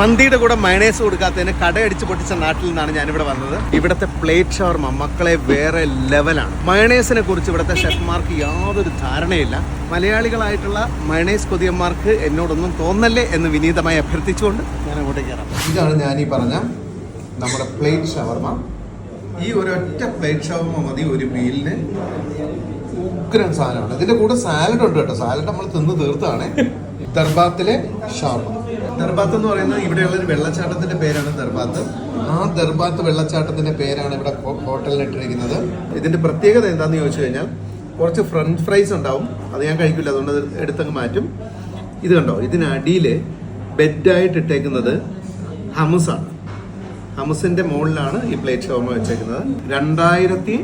മന്തിയുടെ കൂടെ മയണേസ് കൊടുക്കാത്തതിന് കടയടിച്ച് പൊട്ടിച്ച നാട്ടിൽ നിന്നാണ് ഞാനിവിടെ വന്നത്. ഇവിടുത്തെ പ്ലേറ്റ് ഷവർമ മക്കളെ വേറെ ലെവലാണ് മയണേസിനെ കുറിച്ച് ഇവിടുത്തെ ഷെഫ്മാർക്ക് യാതൊരു ധാരണയില്ല. മലയാളികളായിട്ടുള്ള മയണേസ് കൊതിയന്മാർക്ക് എന്നോടൊന്നും തോന്നല്ലേ എന്ന് വിനീതമായി അഭ്യർത്ഥിച്ചുകൊണ്ട് ഞാൻ അങ്ങോട്ടേക്ക് കയറാം. ഇതാണ് ഞാൻ ഈ പറഞ്ഞ നമ്മുടെ പ്ലേറ്റ് ഷവർമ ഈ ഒരൊറ്റ പ്ലേറ്റ് ഷവർമ മതി ഒരു മീലിന് ഉഗ്രൻ സാധനമാണ്. ഇതിന്റെ കൂടെ സാലഡ് ഉണ്ട് കേട്ടോ. സാലഡ് നമ്മൾ തിന്ന് തീർത്താണ് ദർബാത്തിലെ ഷവർമ ദർബാത്ത് എന്ന് പറയുന്നത് ഇവിടെയുള്ള ഒരു വെള്ളച്ചാട്ടത്തിന്റെ പേരാണ് ദർബാത്ത്. ആ ദർബാത്ത് വെള്ളച്ചാട്ടത്തിന്റെ പേരാണ് ഇവിടെ ഹോട്ടലിൽ ഇട്ടിരിക്കുന്നത്. ഇതിന്റെ പ്രത്യേകത എന്താന്ന് ചോദിച്ചു കഴിഞ്ഞാൽ കുറച്ച് ഫ്രഞ്ച് ഫ്രൈസ് ഉണ്ടാവും. അത് ഞാൻ കഴിക്കില്ല അതുകൊണ്ട് അത് എടുത്തങ്ങ് മാറ്റും. ഇത് കണ്ടോ? ഇതിനടിയിൽ ബെഡായിട്ട് ഇട്ടേക്കുന്നത് ഹമുസാണ് ഹമുസിന്റെ മുകളിലാണ് ഈ പ്ലേറ്റ് ഷവർമ വെച്ചേക്കുന്നത്. രണ്ടായിരത്തി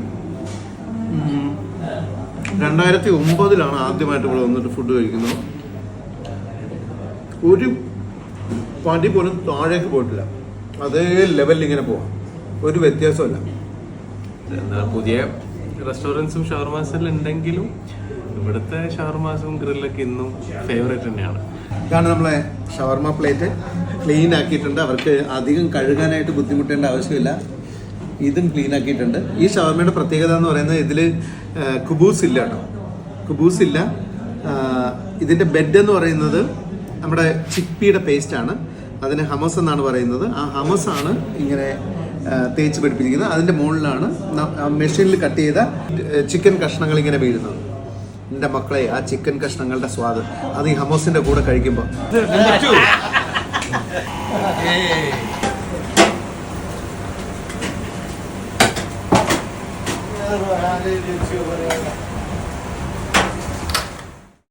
രണ്ടായിരത്തി ഒമ്പതിലാണ് ആദ്യമായിട്ട് ഇവിടെ വന്നിട്ട് ഫുഡ് കഴിക്കുന്നത്. ഒരു പടി പോലും താഴേക്ക് പോയിട്ടില്ല. അതേ ലെവലിൽ ഇങ്ങനെ പോവാം. ഒരു വ്യത്യാസമല്ല പുതിയ റെസ്റ്റോറന്റ്സും ഷവർമാസിലും ഉണ്ടെങ്കിലും ഇവിടുത്തെ ഷവർമാസും ഗ്രില്ലൊക്കെ ഇന്നും ഫേവറേറ്റ് തന്നെയാണ്. കാരണം നമ്മളെ ഷവർമ പ്ലേറ്റ് ക്ലീൻ ആക്കിയിട്ടുണ്ട്. അവർക്ക് അധികം കഴുകാനായിട്ട് ബുദ്ധിമുട്ടേണ്ട ആവശ്യമില്ല. ഇതും ക്ലീൻ ആക്കിയിട്ടുണ്ട്. ഈ ഷവർമയുടെ പ്രത്യേകത എന്ന് പറയുന്നത് ഇതിൽ കുബൂസ് ഇല്ല കേട്ടോ. കുബൂസ് ഇല്ല. ഇതിന്റെ ഇതിന്റെ ബെഡ് എന്ന് പറയുന്നത് നമ്മുടെ ചിപ്പിയുടെ പേസ്റ്റ് ആണ്. അതിന് ഹമസ് എന്നാണ് പറയുന്നത്. ആ ഹമസ് ആണ് ഇങ്ങനെ തേച്ച് പിടിപ്പിക്കുന്നത് അതിന്റെ മുകളിലാണ് മെഷീനിൽ കട്ട് ചെയ്ത ചിക്കൻ കഷ്ണങ്ങൾ ഇങ്ങനെ വീഴുന്നത്. എന്റെ മക്കളെ ആ ചിക്കൻ കഷ്ണങ്ങളുടെ സ്വാദ്. അത് ഈ ഹമോസിന്റെ കൂടെ കഴിക്കുമ്പോൾ